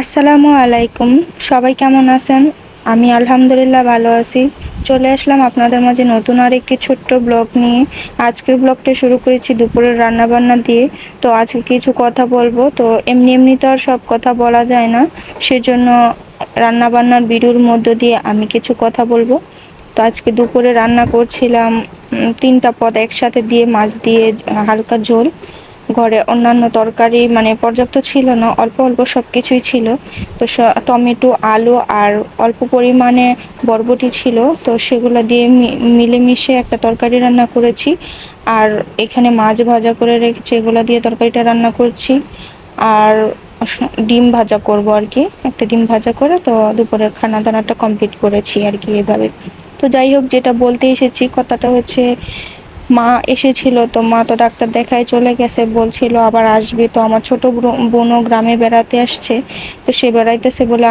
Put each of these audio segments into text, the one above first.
আসসালামু আলাইকুম। সবাই কেমন আছেন? আমি আলহামদুলিল্লাহ ভালো আছি। চলে আসলাম আপনাদের মাঝে নতুন আর একটি ছোট্ট ব্লগ নিয়ে। আজকের ব্লগটা শুরু করেছি দুপুরের রান্নাবান্না দিয়ে। তো আজকে কিছু কথা বলব। তো এমনি এমনি তো আর সব কথা বলা যায় না। সেজন্য রান্নাবান্নার ভিডিওর মধ্য দিয়ে আমি কিছু কথা বলব। তো আজকে দুপুরে রান্না করছিলাম তিনটা পদ একসাথে দিয়ে মাছ দিয়ে হালকা ঝোল। ঘরে অন্যান্য তরকারি মানে পর্যাপ্ত ছিল না, অল্প অল্প সব কিছুই ছিল। তো টমেটো, আলু আর অল্প পরিমাণে বরবটি ছিল। তো সেগুলো দিয়ে মিলেমিশে একটা তরকারি রান্না করেছি। আর এখানে মাছ ভাজা করে রেখেছি, এগুলো দিয়ে তরকারিটা রান্না করছি। আর ডিম ভাজা করব আর কি। একটা ডিম ভাজা করে তো দুপুরের খানা দানাটা কমপ্লিট করেছি আর কি এভাবে। তো যাই হোক, যেটা বলতে এসেছি কথাটা হচ্ছে মা এসেছিল তো মা তো ডাক্তার দেখায় চলে গেছে, বলছিল আবার আসবে। তো আমার ছোট বোনও গ্রামে বেড়াতে আসছে। তো সে বেড়াইতেছে বলে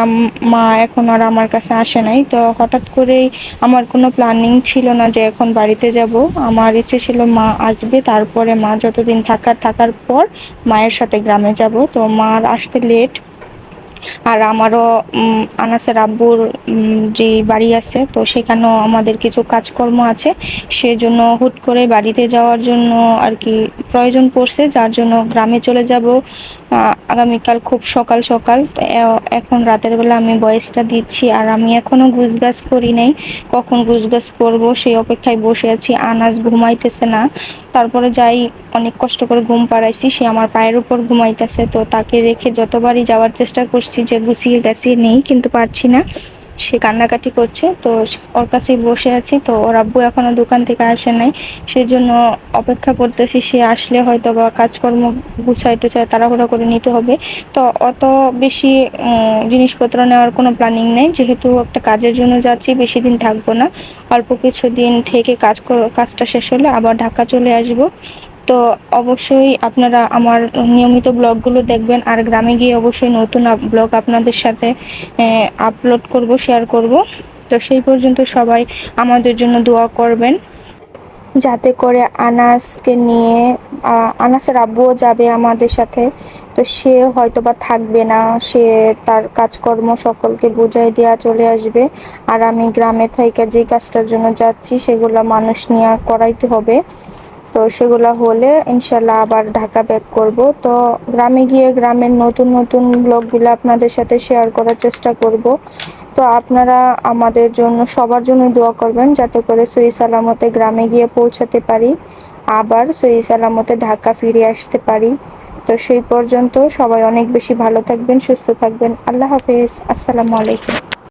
মা এখন আর আমার কাছে আসে নাই। তো হঠাৎ করেই আমার কোনো প্ল্যানিং ছিল না যে এখন বাড়িতে যাব। আমার ইচ্ছে ছিল মা আসবে, তারপরে মা যতদিন থাকার থাকার পর মায়ের সাথে গ্রামে যাব। তো মার আসতে লেট আর আমারও আনাসের আব্বুর যে বাড়ি আছে, তো সেখানেও আমাদের কিছু কাজকর্ম আছে। সেজন্য হুট করে বাড়িতে যাওয়ার জন্য আর কি প্রয়োজন পড়ছে, যার জন্য গ্রামে চলে যাব। আগামীকাল খুব সকাল সকাল। এখন রাতের বেলা আমি বয়সটা দিচ্ছি আর আমি এখনও গুছগাছ করি নাই। কখন গুছগাছ করব সেই অপেক্ষায় বসে আছি। আনাজ ঘুমাইতেছে না। তারপরে যাই, অনেক কষ্ট করে ঘুম পাড়াইছি। সে আমার পায়ের উপর ঘুমাইতেছে। তো তাকে রেখে যতবারই যাওয়ার চেষ্টা করছি যে গুছিয়ে গেছি, নেই, কিন্তু পারছি না। সে কান্নাকাটি করছে, তো ওর কাছেই বসে আছি। তো ওর আব্বু এখনও দোকান থেকে আসে নাই সেই জন্য অপেক্ষা করতেছি সে আসলে হয়তো বা কাজকর্ম গুছাই টুছাই তাড়াহুড়া করে নিতে হবে। তো অত বেশি জিনিসপত্র নেওয়ার কোনো প্ল্যানিং নেই, যেহেতু একটা কাজের জন্য যাচ্ছি, বেশি দিন থাকব না। অল্প কিছু দিন থেকে কাজ কাজটা শেষ হলে আবার ঢাকা চলে আসব। তো অবশ্যই আপনারা আমার নিয়মিত ব্লগগুলো দেখবেন আর গ্রামে গিয়ে অবশ্যই নতুন ব্লগ আপনাদের সাথে আপলোড করব শেয়ার করব। তো সেই পর্যন্ত সবাই আমাদের জন্য দোয়া করবেন। যাতে করে আনাসকে নিয়ে আনাসের আব্বুও যাবে আমাদের সাথে। তো সে হয়তো বা থাকবে না, সে তার কাজকর্ম সকলকে বুঝাই দেওয়া চলে আসবে। আর আমি গ্রামে থেকে যে কাজটার জন্য যাচ্ছি, সেগুলো মানুষ নিয়ে করাইতে হবে। তো সেগুলো হলে ইনশাল্লাহ আবার ঢাকা ব্যাক করব। তো গ্রামে গিয়ে গ্রামের নতুন নতুন ব্লগগুলো আপনাদের সাথে শেয়ার করার চেষ্টা করব। তো আপনারা আমাদের জন্য, সবার জন্য দোয়া করবেন যাতে করে সহি সালামতে গ্রামে গিয়ে পৌঁছাতে পারি, আবার সহি সালামতে ঢাকা ফিরে আসতে পারি। তো সেই পর্যন্ত সবাই অনেক বেশি ভালো থাকবেন, সুস্থ থাকবেন। আল্লাহ হাফেজ। আসসালামু আলাইকুম।